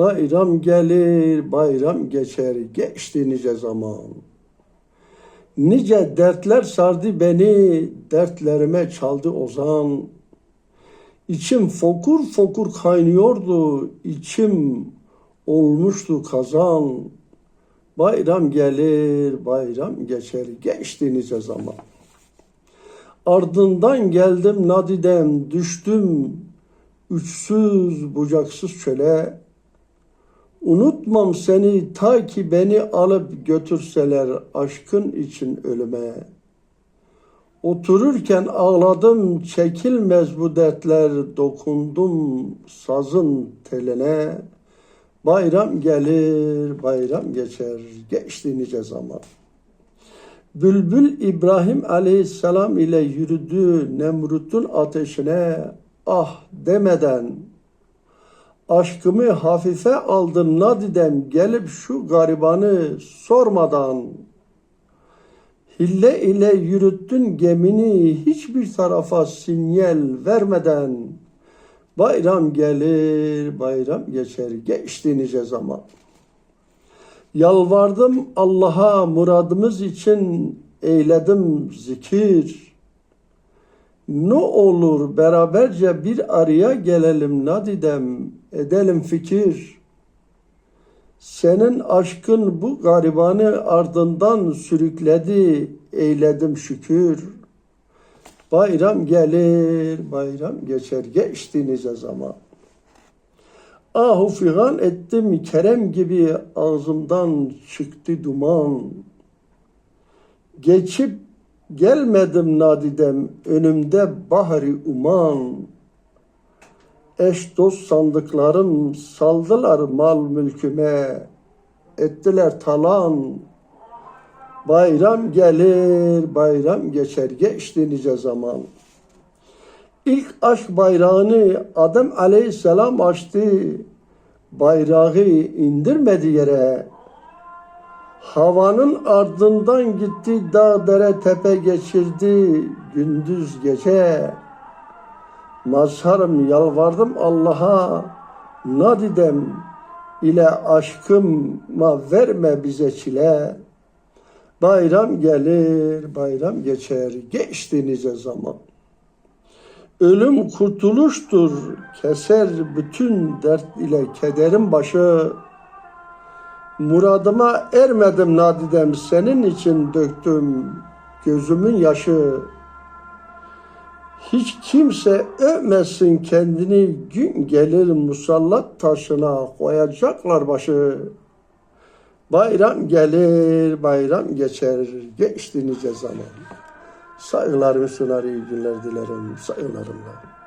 Bayram gelir, bayram geçer, geçti nice zaman. Nice dertler sardı beni, dertlerime çaldı ozan. İçim fokur fokur kaynıyordu, içim olmuştu kazan. Bayram gelir, bayram geçer, geçti nice zaman. Ardından geldim nadidem, düştüm uçsuz bucaksız çöle. Unutmam seni ta ki beni alıp götürseler aşkın için ölüme. Otururken ağladım çekilmez bu dertler dokundum sazın teline. Bayram gelir bayram geçer geçti nice zaman. Bülbül İbrahim aleyhisselam ile yürüdü Nemrut'un ateşine ah demeden aşkımı hafife aldın nadidem gelip şu garibanı sormadan. Hille ile yürüttün gemini hiçbir tarafa sinyal vermeden. Bayram gelir bayram geçer geçti nice zaman. Yalvardım Allah'a muradımız için eyledim zikir. Ne olur beraberce bir araya gelelim nadidem edelim fikir. Senin aşkın bu garibanı ardından sürükledi eyledim şükür. Bayram gelir bayram geçer geçti nice zaman. Ahu figan ettim kerem gibi ağzımdan çıktı duman. Geçip gelmedim nadidem önümde bahri uman. Eş dost sandıklarım saldılar mal mülküme. Ettiler talan. Bayram gelir, bayram geçer, geçti nice zaman. İlk aşk bayrağını Adem aleyhisselam açtı. Bayrağı indirmedi yere. Havanın ardından gitti dağ dere tepe geçirdi gündüz gece. Mazharım yalvardım Allah'a nadidem ile aşkıma verme bize çile. Bayram gelir, bayram geçer, geçti nice zaman. Ölüm kurtuluştur, keser bütün dert ile kederin başı. Muradıma ermedim nadidem, senin için döktüm gözümün yaşı. Hiç kimse öpmesin kendini, gün gelir musallat taşına koyacaklar başı. Bayram gelir, bayram geçer, geçti nice zaman. Saygılarımı sunar, iyi günler dilerim saygılarımla.